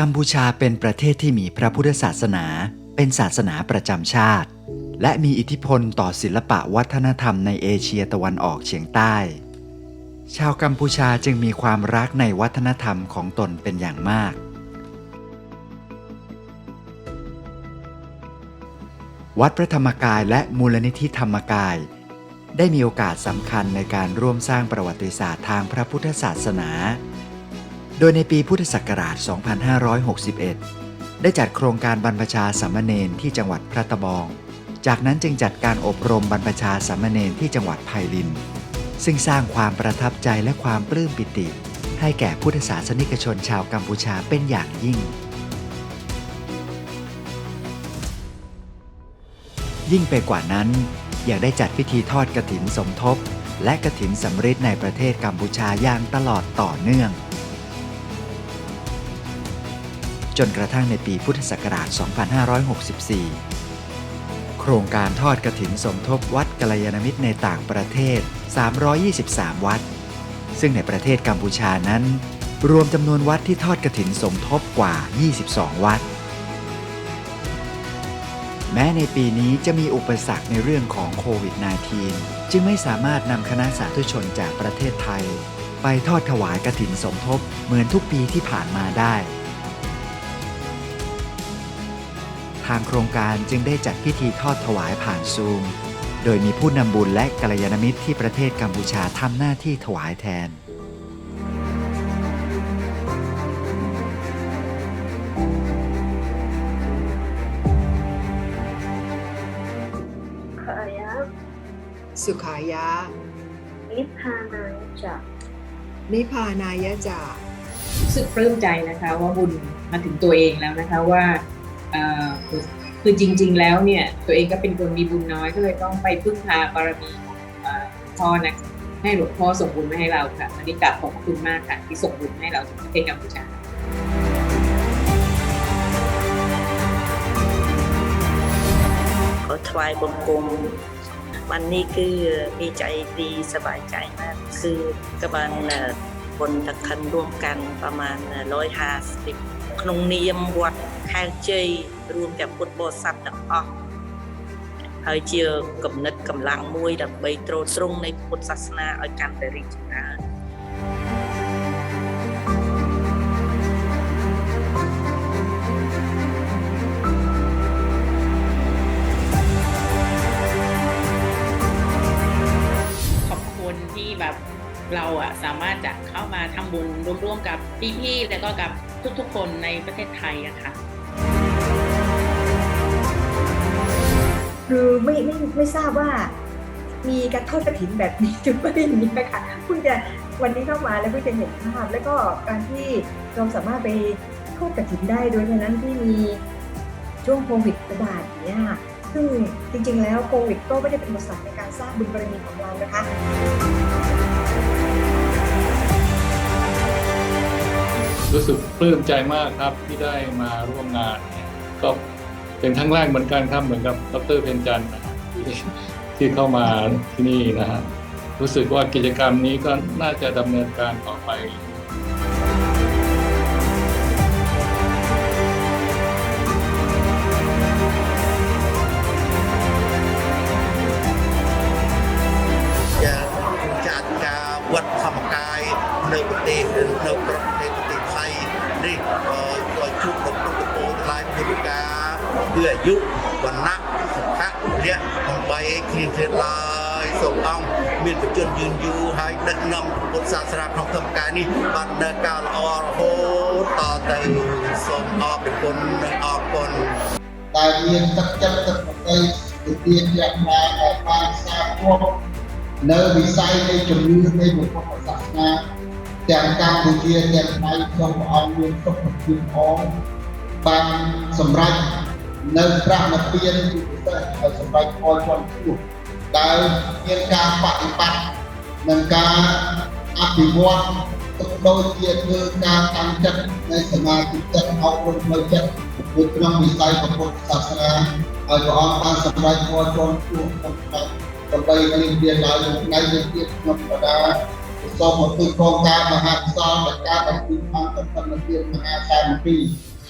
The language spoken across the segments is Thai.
กัมพูชาเป็นประเทศที่มีพระพุทธศาสนา เป็นศาสนาประจำชาติ และมีอิทธิพลต่อศิลปะวัฒนธรรมในเอเชียตะวันออกเฉียงใต้ ชาวกัมพูชาจึงมีความรักในวัฒนธรรมของตนเป็นอย่างมาก วัดพระธรรมกายและมูลนิธิธรรมกาย ได้มีโอกาสสำคัญในการร่วมสร้างประวัติศาสตร์ทางพระพุทธศาสนา โดยในปีพุทธศักราช 2561 ได้จัดโครงการบรรพชาสามเณรที่จังหวัดพระตะบอง จากนั้นจึงจัดการอบรมบรรพชาสามเณรที่จังหวัดไผ่ลิน ซึ่งสร้างความประทับใจและความปลื้มปิติ ให้แก่พุทธศาสนิกชนชาวกัมพูชาเป็นอย่างยิ่ง ยิ่งไปกว่านั้น ยังได้จัดพิธีทอดกระถินสมทบ และกระถินสำริดในประเทศกัมพูชาอย่างตลอดต่อเนื่อง จนกระทั่งในปีพุทธศักราช 2564 โครงการทอดกระถินสมทบวัดกัลยาณมิตรในต่างประเทศ 323 วัด ซึ่งในประเทศกัมพูชานั้น รวมจำนวนวัดที่ทอดกระถินสมทบกว่า 22 วัด แม้ในปีนี้จะมีอุปสรรคในเรื่องของโควิด -19 จึงไม่สามารถนำคณะสาธุชนจากประเทศไทย ไปทอดถวายกระถินสมทบเหมือนทุกปีที่ผ่านมาได้ ทางโครงการจึงได้จัดพิธีทอดถวายผ่านซูม โดยมีผู้นำบุญและกัลยาณมิตรที่ประเทศกัมพูชาทำหน้าที่ถวายแทนขายะสุขายะ นิพพานังจะนิพพานายะจะรู้สึกปลื้มใจนะคะว่าบุญมาถึงตัวเองแล้วนะคะว่าเอ่อ คือจริง ๆ แล้วเนี่ยตัวเองก็เป็นคนมีบุญน้อยก็เลยต้องไปพึ่งพาบารมีของพ่อนะให้หลวงพ่อส่งบุญมาให้เราค่ะอันนี้กลับขอบคุณมากค่ะที่ส่งบุญให้เราถึงประเทศกัมพูชาขอถวายบังคมวันนี้คือมีใจดีสบายใจมาก คือกำลังคนตะคันร่วมกันประมาณร้อยห้าสิบขนเนียมวัด ខែជ័យរួមទាំងពុទ្ធបរិស័ទទាំងអស់ហើយជាគំនិតកម្លាំងមួយដើម្បីទ្រទ្រង់នៃពុទ្ធសាសនាឲ្យកាន់តែរីកចម្រើន ขอบคุณที่แบบเราอะสามารถจะเข้ามาทำบุญร่วมๆกับพี่ๆแล้วก็กับทุกๆ คนในประเทศไทยอะค่ะ คือไม่ไม่ไม่ทราบว่า มีการทอดกระถินแบบนี้หรือไม่นี่นะคะเพิ่งจะวันนี้เข้ามาแล้วเพิ่งจะเห็นภาพแล้วก็การที่เราสามารถไปทอดกระถินได้โดยนั้นที่มีช่วงโควิดระบาดเนี่ยซึ่งจริงๆแล้วโควิดก็ไม่ได้เป็นอุปสรรคในการสร้างบุญบารมีของเรานะคะรู้สึกปลื้มใจมากครับที่ได้มาร่วมงานเนี่ยก็ เป็นครั้งแรกเหมือนกันครับเหมือนกับดรเพนจันทร์ที่เข้ามาที่นี่นะฮะรู้สึกว่ากิจกรรมนี้ก็น่าจะดำเนินการต่อไป គឺអាយុវណ្ណៈសុខៈលៈអំបីគ្នាទៀតឡើយសូមអង្គមានបច្ចុប្បន្នយឺនយូរហើយដឹកនាំពុទ្ធសាសនាក្នុងធម្មកាយនេះបានដើរការល្អរហូតតទៅសូមអរគុណនិងអរគុណ ដែលមានទឹកចិត្តទឹកប្រតិវិទានយ៉ាងណាដែលបានសាធុនៅវិស័យនៃជំនឿនៃពុទ្ធសាសនាទាំងកម្ពុជាទាំងថៃសូមព្រះអង្គមានសុខភាពល្អបានសម្រេច នៅប្រណិពានជាពិសេសឲ្យសម្រេចផលជាន់ខ្ពស់ដែលមានការបប្រតិបត្តិនិងការអភិវឌ្ឍទុកដូចជាធ្វើការតាំងចិត្តនៃសមាធិចិត្តអប់រំផ្លូវចិត្តនៅក្នុងវិស័យពុទ្ធសាសនាឲ្យព្រះអង្គបានសម្រេចផលជាន់ខ្ពស់ក្នុងការដើម្បីមានវាឡើងនៅនៅទៀតក្នុងបដាសូមមកទិកងការមហាកុសលដែលការបំពេញបានទៅតាមទានមហាសាមគ្គី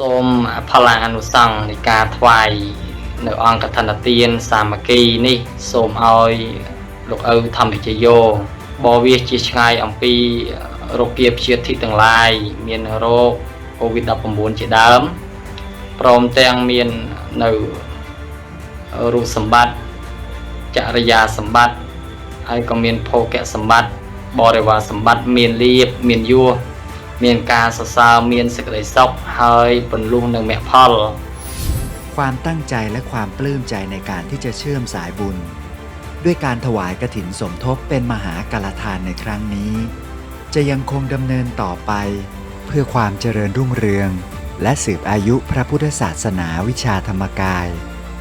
សូមផល្លាអនុសង្ឃនៃការថ្វាយនៅអង្គកឋិនទានសាមគ្គីនេះ សូមឲ្យលោកឪធម្មជយោបរវាសជាឆ្ងាយអំពីរោគគាព្យាធិទាំងឡាយមានរោគ COVID-19 ជាដើមព្រមទាំងមាននៅរូបសម្បត្តិចរិយាសម្បត្តិហើយក៏មានភោគៈសម្បត្តិបរិវារសម្បត្តិមានលៀបមានយោះ มียนการสะสเมียนสกเระสอบเฮยบรรลุหนึ่งแม่พอลความตั้งใจและความปลื้มใจในการที่จะเชื่อมสายบุญ ด้วยการถวายกระถินสมทบเป็นมหากรทานในครั้งนี้ จะยังคงดำเนินต่อไป เพื่อความเจริญรุ่งเรือง และสืบอายุพระพุทธศาสนาวิชาธรรมกาย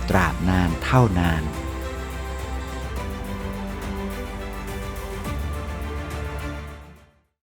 ตราบนานเท่านาน